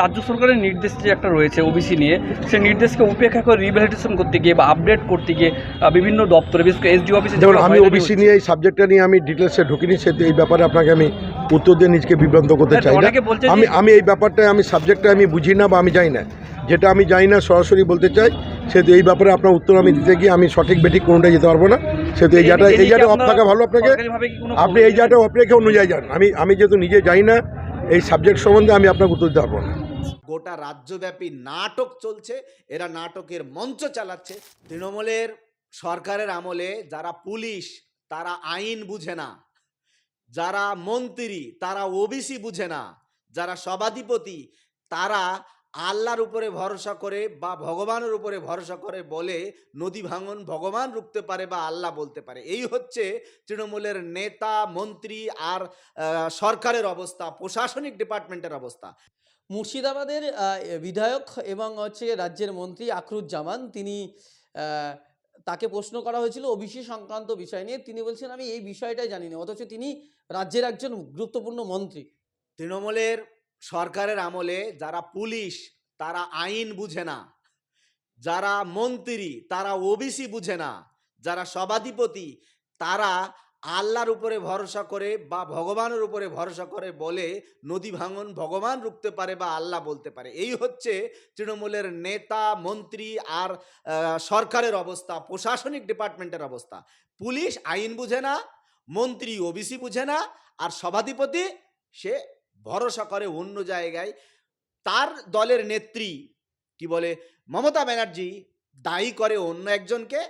রাজ্য সরকারের নির্দেশ যে একটা রয়েছে ওবিসি নিয়ে সেই নির্দেশকে উপেক্ষা করে রিভ্যালিডেশন করতে গিয়ে বা আপডেট করতে গিয়ে বিভিন্ন দপ্তরে বিশেষ করে এসডি অফিসে যেমন আমি ওবিসি নিয়ে এই সাবজেক্টটা নিয়ে আমি ডিটেলসে ঢুকিনি সে এই ব্যাপারে আপনাকে আমি উত্তর দিয়ে নিজকে বিভ্রান্ত করতে হ্যাঁ, চাই না। আমি আমি এই ব্যাপারটা আমি সাবজেক্টটা আমি বুঝি না বা আমি জানি না। যেটা আমি জানি না সরাসরি বলতে চাই সেহেতু এই ব্যাপারে আপনার উত্তর আমি দিতে গিয়ে আমি সঠিক বেঠিক কোনোটাই যেতে পারব না। সেহেতু এই জায়গাটা এই জায়গাটা অফ থাকা ভালো আপনাকে। আপনি এই জায়গাটা অফ রেখে অন্য জায়গায় যান। আমি আমি যেহেতু নিজে জানি না এই সাবজেক্ট সম্বন্ধে আমি আপনাকে উত্তর দিতে পারব না। গোটা রাজ্যব্যাপী নাটক চলছে, এরা নাটকের মঞ্চ চালাচ্ছে। তৃণমূলের সরকারের আমলে যারা পুলিশ, তারা আইন বুঝে না। যারা মন্ত্রী, তারা ওবিসি বুঝে না। যারা সভাধিপতি, তারা আল্লাহর উপরে ভরসা করে বা ভগবানের উপরে ভরসা করে বলে নদী ভাঙন ভগবান রুখতে পারে বা আল্লাহ বলতে পারে। এই হচ্ছে তৃণমূলের নেতা, মন্ত্রী আর সরকারের অবস্থা, প্রশাসনিক ডিপার্টমেন্টের অবস্থা। মুর্শিদাবাদের বিধায়ক এবং হচ্ছে রাজ্যের মন্ত্রী আখরুজ্জামান, তিনি তাকে প্রশ্ন করা হয়েছিল ওবিসি সংক্রান্ত বিষয় নিয়ে। তিনি বলছেন, আমি এই বিষয়টাই জানি না। অথচ তিনি রাজ্যের একজন গুরুত্বপূর্ণ মন্ত্রী। তৃণমূলের সরকারের আমলে যারা পুলিশ, তারা আইন বুঝে না। যারা মন্ত্রী, তারা ওবিসি বুঝে না। যারা সভাধিপতি, তারা আল্লাহর উপরে ভরসা করে বা ভগবানের উপরে ভরসা করে বলে নদী ভাঙন ভগবান রুখতে পারে বা আল্লাহ বলতে পারে। এই হচ্ছে তৃণমূলের নেতা, মন্ত্রী আর সরকারের অবস্থা, প্রশাসনিক ডিপার্টমেন্টের অবস্থা। পুলিশ আইন বুঝে না, মন্ত্রী, ওবিসি বুঝে না, আর সভাধিপতি সে ভরসা করে অন্য জায়গায়। তার দলের নেত্রী, কি বলে, মমতা ব্যানার্জি দায়ী করে অন্য একজনকে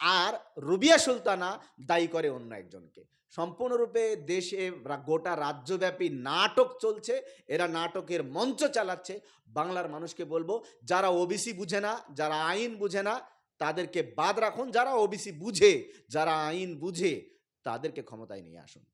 আর রুবিয়া সুলতানা দায়ী করে অন্য একজনকে। সম্পূর্ণরূপে দেশে গোটা রাজ্যব্যাপী নাটক চলছে, এরা নাটকের মঞ্চ চালাচ্ছে। বাংলার মানুষকে বলব, যারা ওবিসি বুঝে না, যারা আইন বুঝে না, তাদেরকে বাদ রাখুন। যারা ওবিসি বুঝে, যারা আইন বুঝে, তাদেরকে ক্ষমতায় নিয়ে আসুন।